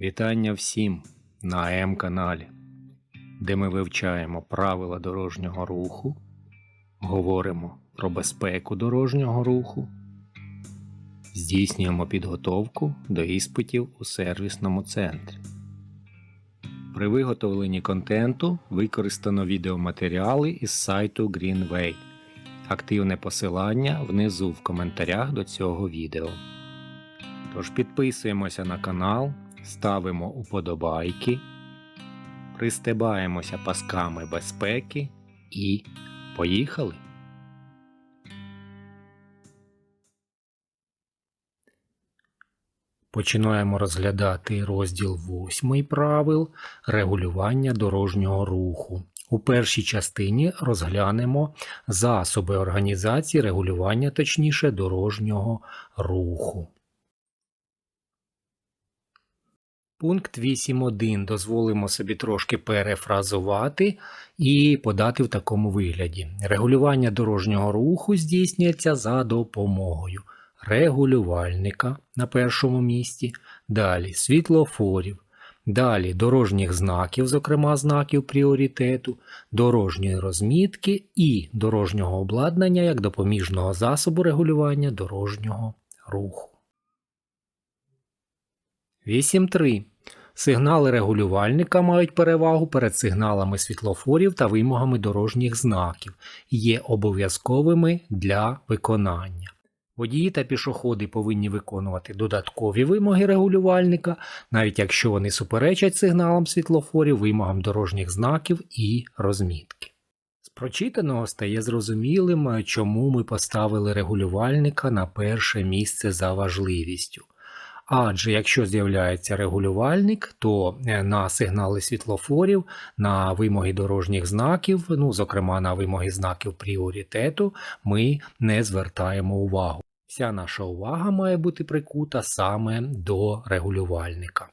Вітання всім на М-каналі, де ми вивчаємо правила дорожнього руху, говоримо про безпеку дорожнього руху, здійснюємо підготовку до іспитів у сервісному центрі. При виготовленні контенту використано відеоматеріали із сайту Greenway. Активне посилання внизу в коментарях до цього відео. Тож підписуємося на канал, ставимо уподобайки, пристебаємося пасками безпеки і поїхали! Починаємо розглядати розділ 8 правил регулювання дорожнього руху. У першій частині розглянемо засоби організації регулювання, точніше, дорожнього руху. Пункт 8.1 дозволимо собі трошки перефразувати і подати в такому вигляді. Регулювання дорожнього руху здійснюється за допомогою регулювальника на першому місці, далі світлофорів, далі дорожніх знаків, зокрема знаків пріоритету, дорожньої розмітки і дорожнього обладнання як допоміжного засобу регулювання дорожнього руху. 8.3. Сигнали регулювальника мають перевагу перед сигналами світлофорів та вимогами дорожніх знаків і є обов'язковими для виконання. Водії та пішоходи повинні виконувати додаткові вимоги регулювальника, навіть якщо вони суперечать сигналам світлофорів, вимогам дорожніх знаків і розмітки. З прочитаного стає зрозумілим, чому ми поставили регулювальника на перше місце за важливістю. Адже якщо з'являється регулювальник, то е, на сигнали світлофорів, на вимоги дорожніх знаків, ну зокрема на вимоги знаків пріоритету, ми не звертаємо увагу. Вся наша увага має бути прикута саме до регулювальника.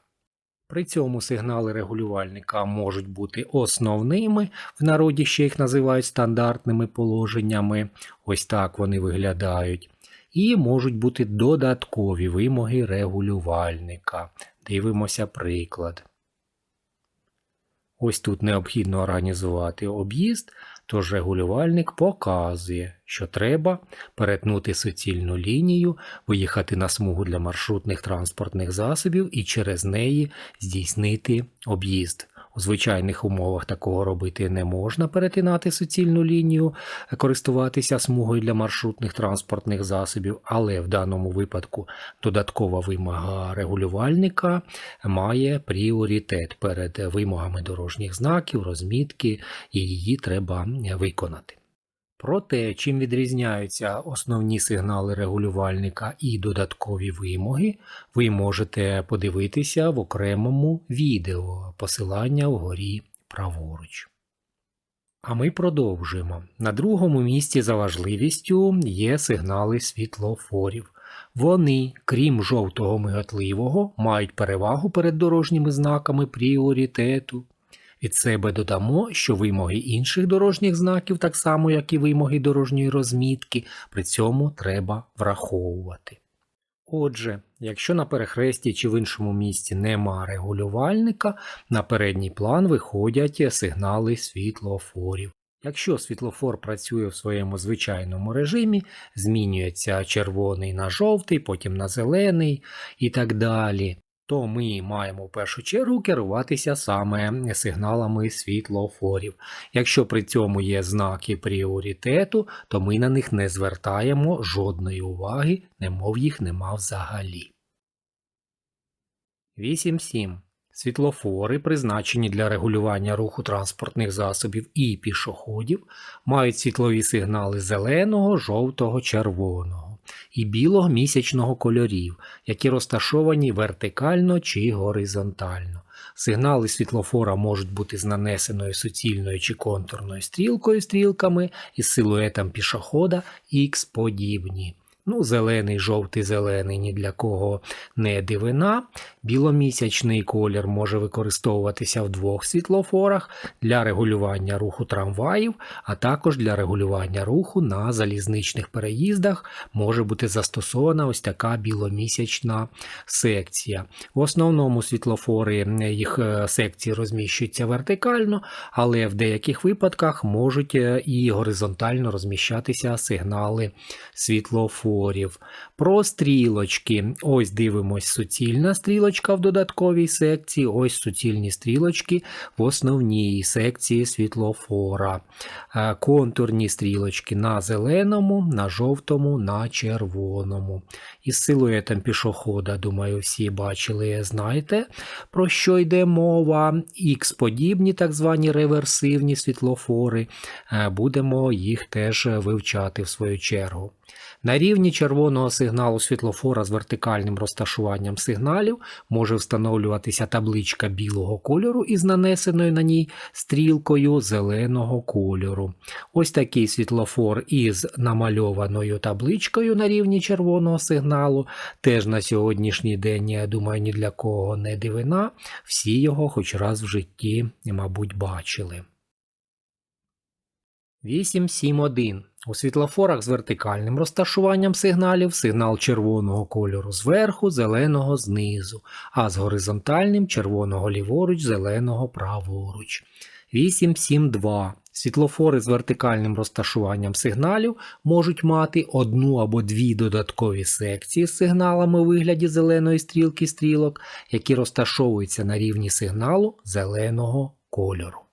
При цьому сигнали регулювальника можуть бути основними, в народі ще їх називають стандартними положеннями, ось так вони виглядають. І можуть бути додаткові вимоги регулювальника. Дивимося приклад. Ось тут необхідно організувати об'їзд, тож регулювальник показує, що треба перетнути суцільну лінію, виїхати на смугу для маршрутних транспортних засобів і через неї здійснити об'їзд. У звичайних умовах такого робити не можна перетинати суцільну лінію, користуватися смугою для маршрутних транспортних засобів, але в даному випадку додаткова вимога регулювальника має пріоритет перед вимогами дорожніх знаків, розмітки, і її треба виконати. Про те, чим відрізняються основні сигнали регулювальника і додаткові вимоги, ви можете подивитися в окремому відео, посилання вгорі праворуч. А ми продовжуємо. На другому місці за важливістю є сигнали світлофорів. Вони, крім жовтого миготливого, мають перевагу перед дорожніми знаками пріоритету. Від себе додамо, що вимоги інших дорожніх знаків, так само як і вимоги дорожньої розмітки, при цьому треба враховувати. Отже, якщо на перехресті чи в іншому місці нема регулювальника, на передній план виходять сигнали світлофорів. Якщо світлофор працює в своєму звичайному режимі, змінюється червоний на жовтий, потім на зелений і так далі, то ми маємо в першу чергу керуватися саме сигналами світлофорів. Якщо при цьому є знаки пріоритету, то ми на них не звертаємо жодної уваги, немов їх нема взагалі. 8.7. Світлофори, призначені для регулювання руху транспортних засобів і пішоходів, мають світлові сигнали зеленого, жовтого, червоного і білого місячного кольорів, які розташовані вертикально чи горизонтально. Сигнали світлофора можуть бути з нанесеною суцільною чи контурною стрілкою стрілками із силуетом пішохода X подібні. Ну, зелений, жовтий, зелений ні для кого не дивина. Біломісячний колір може використовуватися в двох світлофорах для регулювання руху трамваїв, а також для регулювання руху на залізничних переїздах може бути застосована ось така біломісячна секція. В основному світлофори е, їх е, секції розміщуються вертикально, але в деяких випадках можуть е, і горизонтально розміщатися сигнали світлофорів. Про стрілочки. Ось дивимось суцільна стрілочка в додатковій секції, ось суцільні стрілочки в основній секції світлофора. Е, Контурні стрілочки на зеленому, на жовтому, на червоному. Із силуетом пішохода, думаю, всі бачили, знаєте, про що йде мова. Х-подібні, так звані реверсивні світлофори. Е, Будемо їх теж вивчати в свою чергу. На рівні червоного сигналу світлофора з вертикальним розташуванням сигналів може встановлюватися табличка білого кольору із нанесеною на ній стрілкою зеленого кольору. Ось такий світлофор із намальованою табличкою на рівні червоного сигналу. Теж на сьогоднішній день, я думаю, ні для кого не дивина. Всі його хоч раз в житті, мабуть, бачили. 871. У світлофорах з вертикальним розташуванням сигналів сигнал червоного кольору зверху, зеленого знизу, а з горизонтальним червоного ліворуч, зеленого праворуч. 872. Світлофори з вертикальним розташуванням сигналів можуть мати одну або дві додаткові секції з сигналами у вигляді зеленої стрілки стрілок, які розташовуються на рівні сигналу зеленого кольору.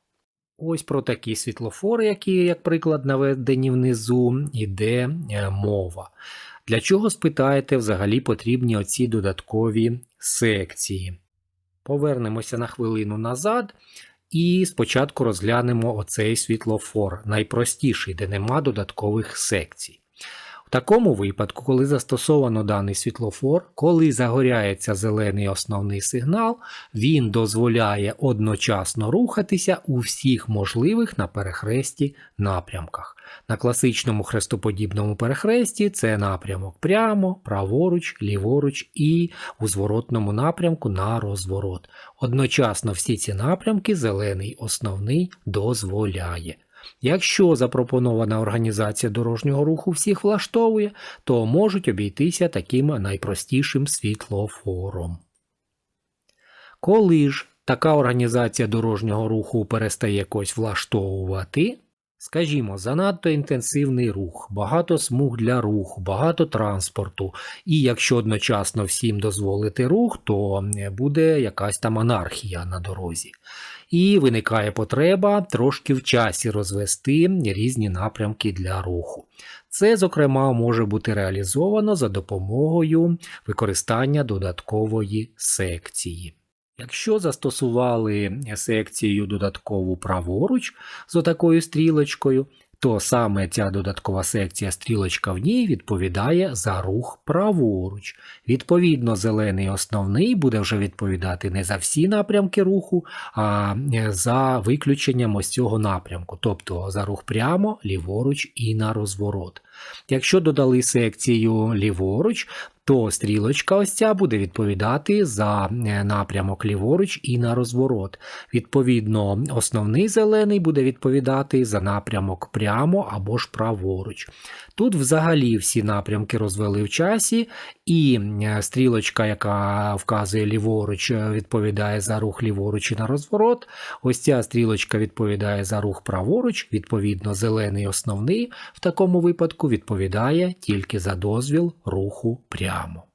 Ось про такі світлофори, які, як приклад, наведені внизу, іде е, мова. Для чого, спитаєте, взагалі потрібні оці додаткові секції? Повернемося на хвилину назад і спочатку розглянемо оцей світлофор, найпростіший, де нема додаткових секцій. Такому випадку, коли застосовано даний світлофор, коли загоряється зелений основний сигнал, він дозволяє одночасно рухатися у всіх можливих на перехресті напрямках. На класичному хрестоподібному перехресті це напрямок прямо, праворуч, ліворуч і у зворотному напрямку на розворот. Одночасно всі ці напрямки зелений основний дозволяє. Якщо запропонована організація дорожнього руху всіх влаштовує, то можуть обійтися таким найпростішим світлофором. Коли ж така організація дорожнього руху перестає когось влаштовувати, скажімо, занадто інтенсивний рух, багато смуг для руху, багато транспорту, і якщо одночасно всім дозволити рух, то буде якась там анархія на дорозі і виникає потреба трошки в часі розвести різні напрямки для руху. Це, зокрема, може бути реалізовано за допомогою використання додаткової секції. Якщо застосували секцію додаткову праворуч з отакою стрілочкою, то саме ця додаткова секція стрілочка в ній відповідає за рух праворуч. Відповідно, зелений основний буде вже відповідати не за всі напрямки руху, а за виключенням ось цього напрямку, тобто за рух прямо, ліворуч і на розворот. Якщо додали секцію ліворуч, то стрілочка ось ця буде відповідати за е, напрямок ліворуч і на розворот. Відповідно, основний зелений буде відповідати за напрямок прямо або ж праворуч. Тут взагалі всі напрямки розвели в часі, і е, стрілочка, яка вказує ліворуч, е, відповідає за рух ліворуч і на розворот. Ось ця стрілочка відповідає за рух праворуч, відповідно, зелений основний в такому випадку відповідає тільки за дозвіл руху прямо.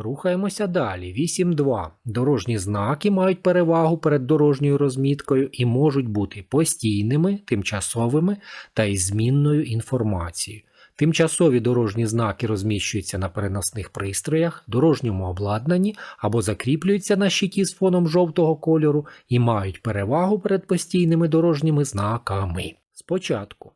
Рухаємося далі. 8.2. Дорожні знаки мають перевагу перед дорожньою розміткою і можуть бути постійними, тимчасовими та із змінною інформацією. Тимчасові дорожні знаки розміщуються на переносних пристроях, дорожньому обладнанні або закріплюються на щиті з фоном жовтого кольору і мають перевагу перед постійними дорожніми знаками. Спочатку.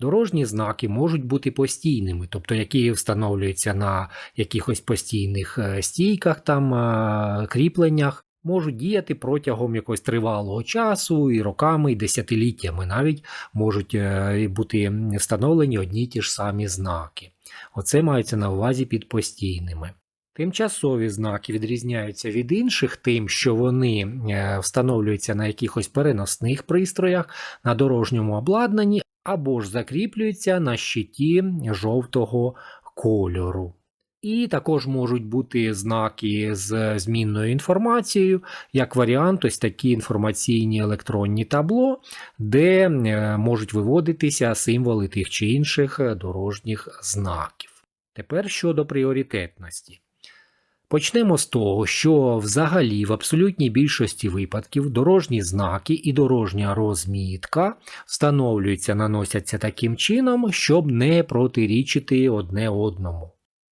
Дорожні знаки можуть бути постійними, тобто які встановлюються на якихось постійних е, стійках, там, е, кріпленнях, можуть діяти протягом якогось тривалого часу і роками, і десятиліттями навіть можуть е, бути встановлені одні й ті ж самі знаки. Оце мається на увазі під постійними. Тимчасові знаки відрізняються від інших тим, що вони встановлюються на якихось переносних пристроях, на дорожньому обладнанні або ж закріплюються на щиті жовтого кольору. І також можуть бути знаки з змінною інформацією, як варіант, ось такі інформаційні електронні табло, де е, можуть виводитися символи тих чи інших е, дорожніх знаків. Тепер щодо пріоритетності. Почнемо з того, що взагалі в абсолютній більшості випадків дорожні знаки і дорожня розмітка встановлюються, наносяться таким чином, щоб не протирічити одне одному.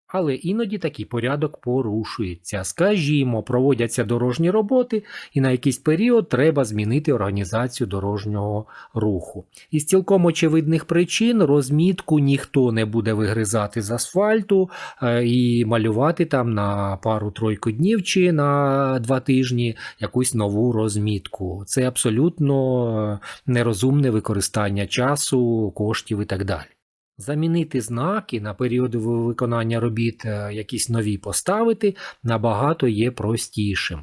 Але іноді такий порядок порушується. Скажімо, проводяться дорожні роботи, і на якийсь період треба змінити організацію дорожнього руху. Із цілком очевидних причин розмітку ніхто не буде вигризати з асфальту е, і малювати там на пару-тройку днів чи на два тижні якусь нову розмітку. Це абсолютно е, нерозумне використання часу, коштів і так далі. Замінити знаки на періоди виконання робіт е, якісь нові поставити набагато є простішим.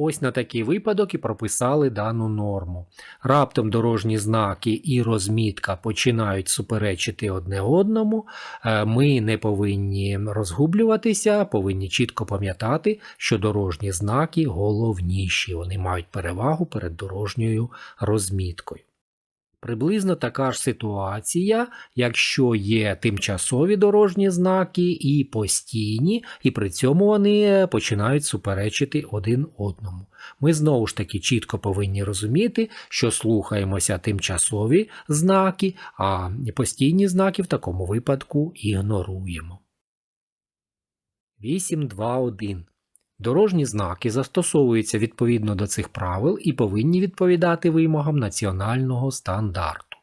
Ось на такий випадок і прописали дану норму. Раптом дорожні знаки і розмітка починають суперечити одне одному. е, Ми не повинні розгублюватися, повинні чітко пам'ятати, що дорожні знаки головніші, вони мають перевагу перед дорожньою розміткою. Приблизно така ж ситуація, якщо є тимчасові дорожні знаки і постійні, і при цьому вони починають суперечити один одному. Ми знову ж таки чітко повинні розуміти, що слухаємося тимчасові знаки, а постійні знаки в такому випадку ігноруємо. 8.2.1 Дорожні знаки застосовуються відповідно до цих правил і повинні відповідати вимогам національного стандарту.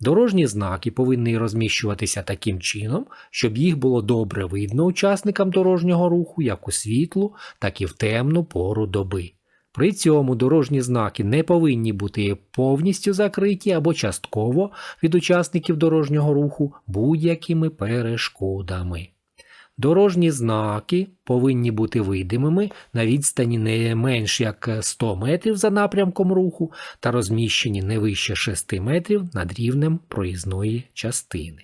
Дорожні знаки повинні розміщуватися таким чином, щоб їх було добре видно учасникам дорожнього руху як у світлу, так і в темну пору доби. При цьому дорожні знаки не повинні бути повністю закриті або частково від учасників дорожнього руху будь-якими перешкодами. Дорожні знаки повинні бути видимими на відстані не менш як 100 метрів за напрямком руху та розміщені не вище 6 метрів над рівнем проїзної частини.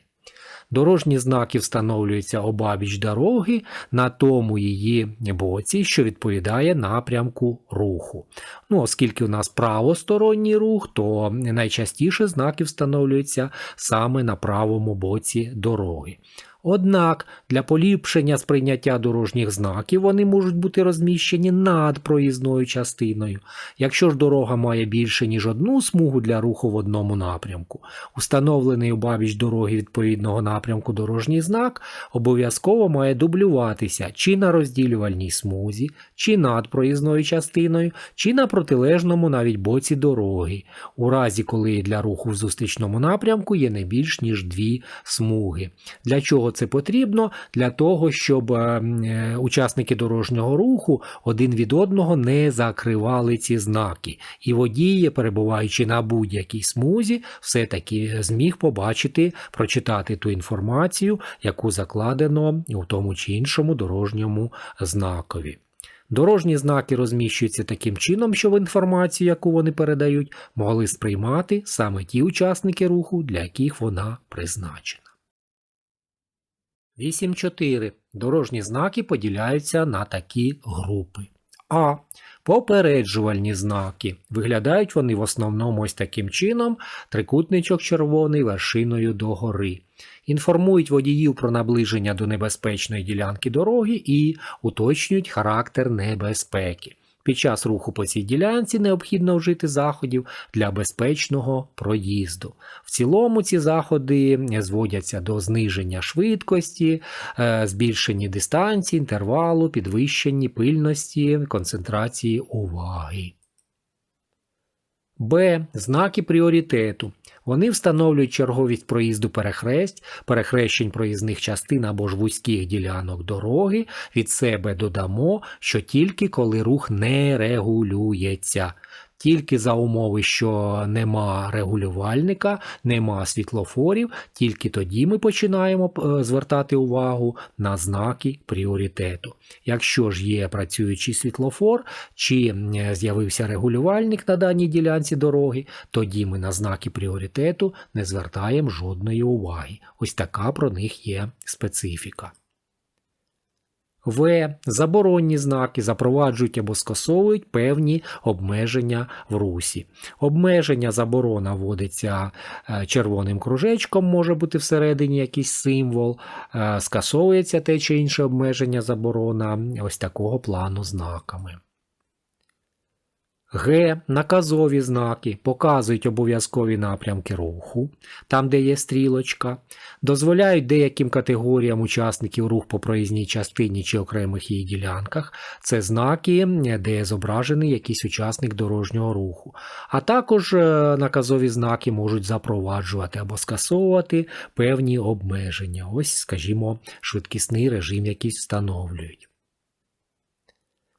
Дорожні знаки встановлюються обабіч дороги на тому її боці, що відповідає напрямку руху. Ну, Оскільки у нас правосторонній рух, то найчастіше знаки встановлюються саме на правому боці дороги. Однак для поліпшення сприйняття дорожніх знаків вони можуть бути розміщені над проїзною частиною. Якщо ж дорога має більше ніж одну смугу для руху в одному напрямку, установлений обабіч дороги відповідного напрямку дорожній знак обов'язково має дублюватися чи на розділювальній смузі, чи над проїзною частиною, чи на протилежному навіть боці дороги, у разі коли для руху в зустрічному напрямку є не більш ніж дві смуги. Для чого це потрібно? Для того, щоб е, учасники дорожнього руху один від одного не закривали ці знаки. І водій, перебуваючи на будь-якій смузі, все-таки зміг побачити, прочитати ту інформацію, яку закладено у тому чи іншому дорожньому знакові. Дорожні знаки розміщуються таким чином, щоб інформацію, яку вони передають, могли сприймати саме ті учасники руху, для яких вона призначена. 8.4. Дорожні знаки поділяються на такі групи. А. Попереджувальні знаки. Виглядають вони в основному ось таким чином: трикутничок червоний вершиною догори. Інформують водіїв про наближення до небезпечної ділянки дороги і уточнюють характер небезпеки. Під час руху по цій ділянці необхідно вжити заходів для безпечного проїзду. В цілому ці заходи зводяться до зниження швидкості, е, збільшення дистанції, інтервалу, підвищення пильності, концентрації уваги. Б. Знаки пріоритету. Вони встановлюють черговість проїзду перехресть, перехрещень проїзних частин або ж вузьких ділянок дороги. Від себе додамо, що тільки коли рух не регулюється. Тільки за умови, що нема регулювальника, нема світлофорів, тільки тоді ми починаємо е, звертати увагу на знаки пріоритету. Якщо ж є працюючий світлофор чи е, з'явився регулювальник на даній ділянці дороги, тоді ми на знаки пріоритету не звертаємо жодної уваги. Ось така про них є специфіка. В. Заборонні знаки запроваджують або скасовують певні обмеження в русі. Обмеження заборона вводиться е, червоним кружечком, може бути всередині якийсь символ, е, скасовується те чи інше обмеження заборона ось такого плану знаками. Г. Наказові знаки показують обов'язкові напрямки руху, там, де є стрілочка, дозволяють деяким категоріям учасників рух по проїзній частині чи окремих її ділянках. Це знаки, де зображений якийсь учасник дорожнього руху. А також е, наказові знаки можуть запроваджувати або скасовувати певні обмеження. Ось, скажімо, швидкісний режим якийсь встановлюють.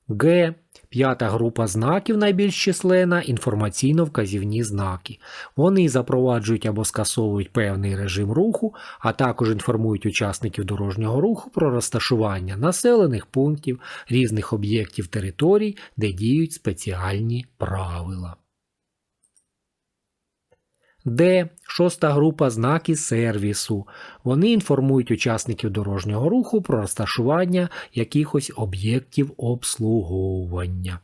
Г. П'ята група знаків найбільш численна інформаційно-вказівні знаки. Вони запроваджують або скасовують певний режим руху, а також інформують учасників дорожнього руху про розташування населених пунктів, різних об'єктів територій, де діють спеціальні правила. Д. Шоста група знаки сервісу. Вони інформують учасників дорожнього руху про розташування якихось об'єктів обслуговування.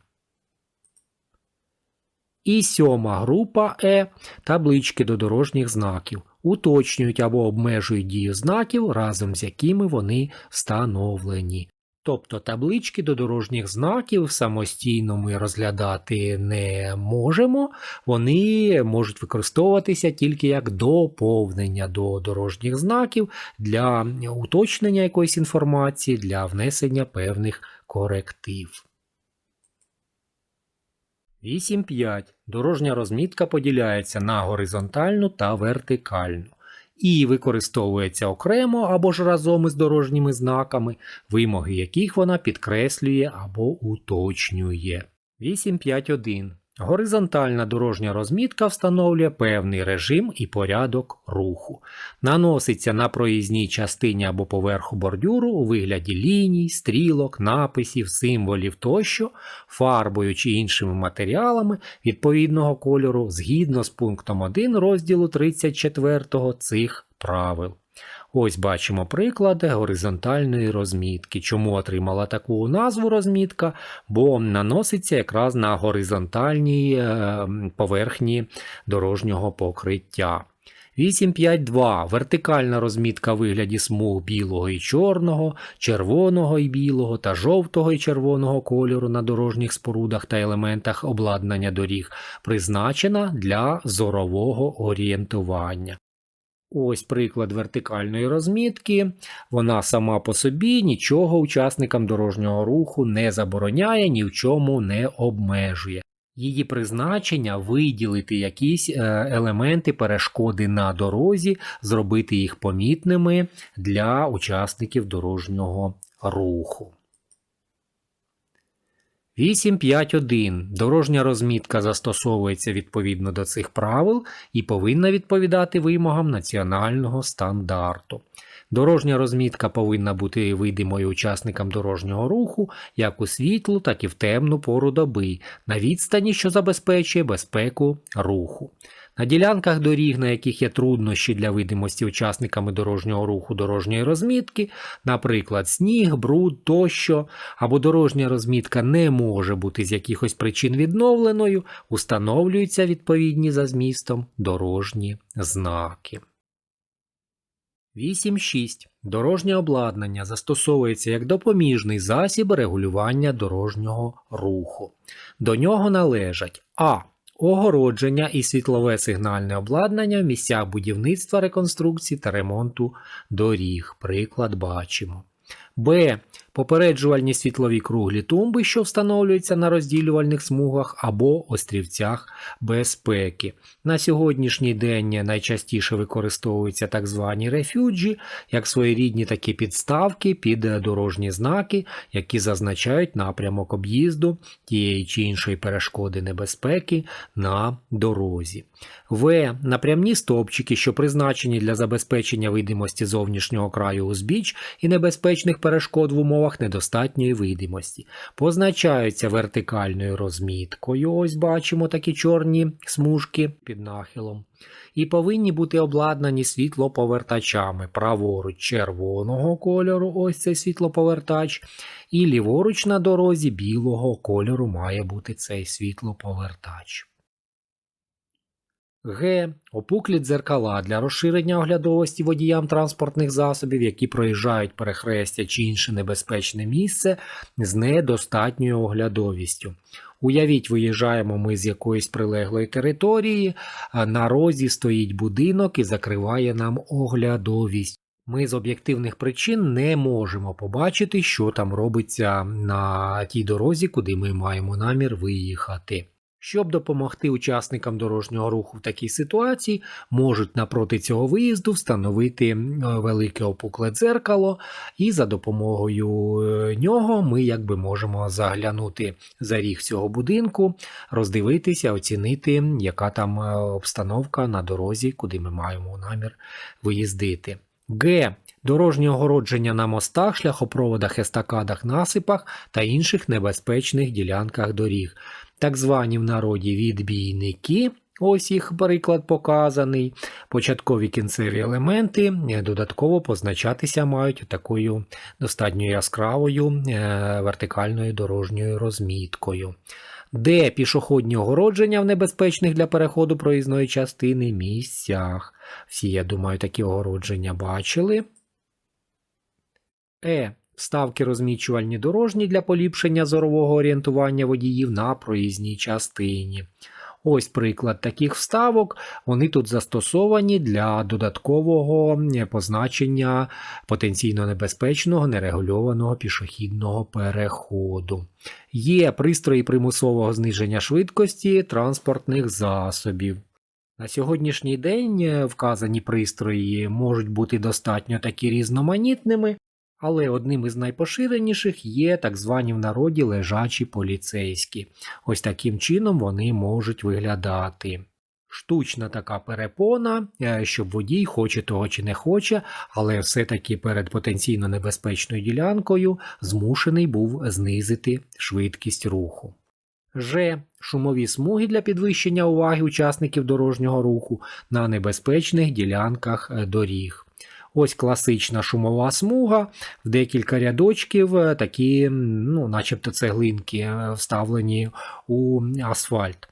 І сьома група Е таблички до дорожніх знаків. Уточнюють або обмежують дію знаків, разом з якими вони встановлені. Тобто таблички до дорожніх знаків самостійно ми розглядати не можемо, вони можуть використовуватися тільки як доповнення до дорожніх знаків для уточнення якоїсь інформації, для внесення певних коректив. 8.5. Дорожня розмітка поділяється на горизонтальну та вертикальну і використовується окремо або ж разом із дорожніми знаками, вимоги яких вона підкреслює або уточнює. 8.5.1. Горизонтальна дорожня розмітка встановлює певний режим і порядок руху. Наноситься на проїзній частині або поверху бордюру у вигляді ліній, стрілок, написів, символів тощо, фарбою чи іншими матеріалами відповідного кольору згідно з пунктом 1 розділу 34 цих правил. Ось бачимо приклади горизонтальної розмітки. Чому отримала таку назву розмітка? Бо наноситься якраз на горизонтальній е, поверхні дорожнього покриття. 852. Вертикальна розмітка вигляді смуг білого і чорного, червоного і білого та жовтого і червоного кольору на дорожніх спорудах та елементах обладнання доріг призначена для зорового орієнтування. Ось приклад вертикальної розмітки. Вона сама по собі нічого учасникам дорожнього руху не забороняє, ні в чому не обмежує. Її призначення виділити якісь е, елементи перешкоди на дорозі, зробити їх помітними для учасників дорожнього руху. 8.5.1. Дорожня розмітка застосовується відповідно до цих правил і повинна відповідати вимогам національного стандарту. Дорожня розмітка повинна бути видимою учасникам дорожнього руху як у світлу, так і в темну пору доби, на відстані, що забезпечує безпеку руху. На ділянках доріг, на яких є труднощі для видимості учасниками дорожнього руху дорожньої розмітки, наприклад, сніг, бруд тощо, або дорожня розмітка не може бути з якихось причин відновленою, установлюються відповідні за змістом дорожні знаки. 8.6. Дорожнє обладнання застосовується як допоміжний засіб регулювання дорожнього руху. До нього належать а. Огородження і світлове сигнальне обладнання в місцях будівництва, реконструкції та ремонту доріг. Приклад бачимо. Б. попереджувальні світлові круглі тумби, що встановлюються на розділювальних смугах або острівцях безпеки. На сьогоднішній день найчастіше використовуються так звані рефюджі, як своєрідні такі підставки під дорожні знаки, які зазначають напрямок об'їзду тієї чи іншої перешкоди небезпеки на дорозі. В. Напрямні стовпчики, що призначені для забезпечення видимості зовнішнього краю узбіч і небезпечних перешкод в умовах недостатньої видимості, позначаються вертикальною розміткою. Ось бачимо такі чорні смужки під нахилом. І повинні бути обладнані світлоповертачами праворуч червоного кольору, ось цей світлоповертач, і ліворуч на дорозі білого кольору має бути цей світлоповертач. Г. Опуклі дзеркала для розширення оглядовості водіям транспортних засобів, які проїжджають перехрестя чи інше небезпечне місце з недостатньою оглядовістю. Уявіть, виїжджаємо ми з якоїсь прилеглої території, на розі стоїть будинок і закриває нам оглядовість. Ми з об'єктивних причин не можемо побачити, що там робиться на тій дорозі, куди ми маємо намір виїхати. Щоб допомогти учасникам дорожнього руху в такій ситуації, можуть напроти цього виїзду встановити велике опукле дзеркало, і за допомогою е, нього ми якби можемо заглянути за ріг цього будинку, роздивитися, оцінити, яка там е, обстановка на дорозі, куди ми маємо намір виїздити. Г. Дорожнє огородження на мостах, шляхопроводах, естакадах, насипах та інших небезпечних ділянках доріг. Так звані в народі відбійники, ось їх приклад показаний. Початкові кінцеві елементи е, додатково позначатися мають такою достатньо яскравою е, вертикальною дорожньою розміткою. Де пішохідні огородження в небезпечних для переходу проїзної частини місцях. Всі, я думаю, такі огородження бачили. Е. Вставки розмічувальні дорожні для поліпшення зорового орієнтування водіїв на проїзній частині. Ось приклад таких вставок. Вони тут застосовані для додаткового е, позначення потенційно небезпечного нерегульованого пішохідного переходу. Є пристрої примусового зниження швидкості транспортних засобів. На сьогоднішній день е, вказані пристрої можуть бути достатньо такі різноманітними, але одним із найпоширеніших є так звані в народі лежачі поліцейські. Ось таким чином вони можуть виглядати. Штучна така перепона, е, щоб водій хоче того чи не хоче, але все-таки перед потенційно небезпечною ділянкою змушений був знизити швидкість руху. Ж. Шумові смуги для підвищення уваги учасників дорожнього руху на небезпечних ділянках е, доріг. Ось класична шумова смуга, в декілька рядочків е, такі, ну, начебто цеглинки е, вставлені у асфальт.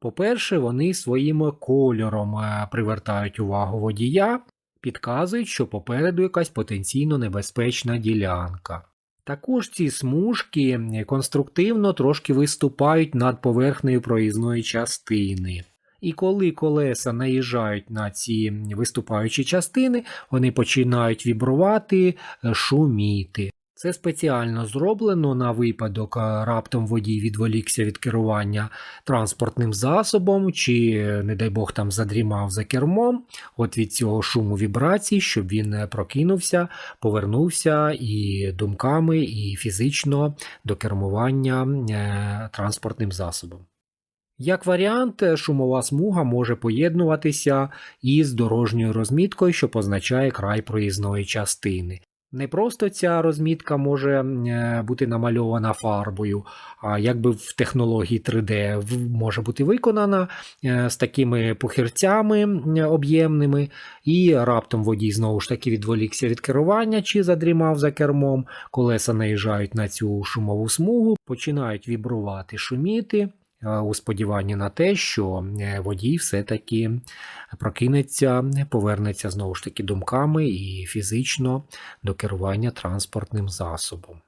По-перше, вони своїм кольором е, привертають увагу водія, підказують, що попереду якась потенційно небезпечна ділянка. Також ці смужки конструктивно трошки виступають над поверхнею проїзної частини. І коли колеса наїжджають на ці виступаючі частини, вони починають вібрувати, е, шуміти. Це спеціально зроблено на випадок раптом водій відволікся від керування транспортним засобом, чи, е, не дай Бог, там задрімав за кермом, от від цього шуму вібрацій, щоб він е, прокинувся, повернувся і думками, і фізично до кермування е, транспортним засобом. Як варіант, е, шумова смуга може поєднуватися із дорожньою розміткою, що позначає край проїзної частини. Не просто ця розмітка може е, бути намальована фарбою, а якби в технології 3D може бути виконана е, з такими похирцями об'ємними, і раптом водій знову ж таки відволікся від керування чи задрімав за кермом, колеса наїжджають на цю шумову смугу, починають вібрувати, шуміти. Е, У сподіванні на те, що е, водій все-таки прокинеться, повернеться знову ж таки думками і фізично до керування транспортним засобом.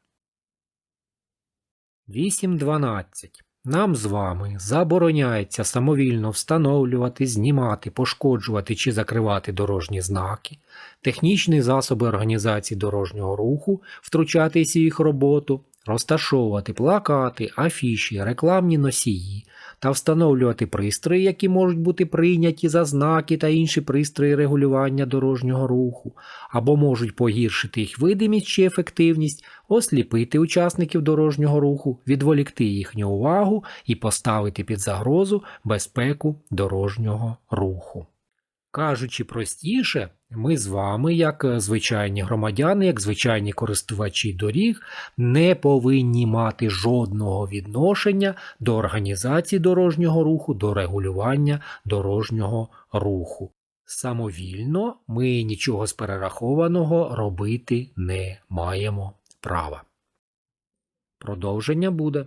8.12. нам з вами забороняється самовільно встановлювати, знімати, пошкоджувати чи закривати дорожні знаки, технічні засоби організації дорожнього руху, втручатися їх роботу, розташовувати плакати, афіші, рекламні носії та встановлювати пристрої, які можуть бути прийняті за знаки та інші пристрої регулювання дорожнього руху, або можуть погіршити їх видимість чи ефективність, осліпити учасників дорожнього руху, відволікти їхню увагу і поставити під загрозу безпеку дорожнього руху. Кажучи простіше, ми з вами, як е, звичайні громадяни, як звичайні користувачі доріг, не повинні мати жодного відношення до організації дорожнього руху, до регулювання дорожнього руху. Самовільно ми нічого з перерахованого робити не маємо права. Продовження буде.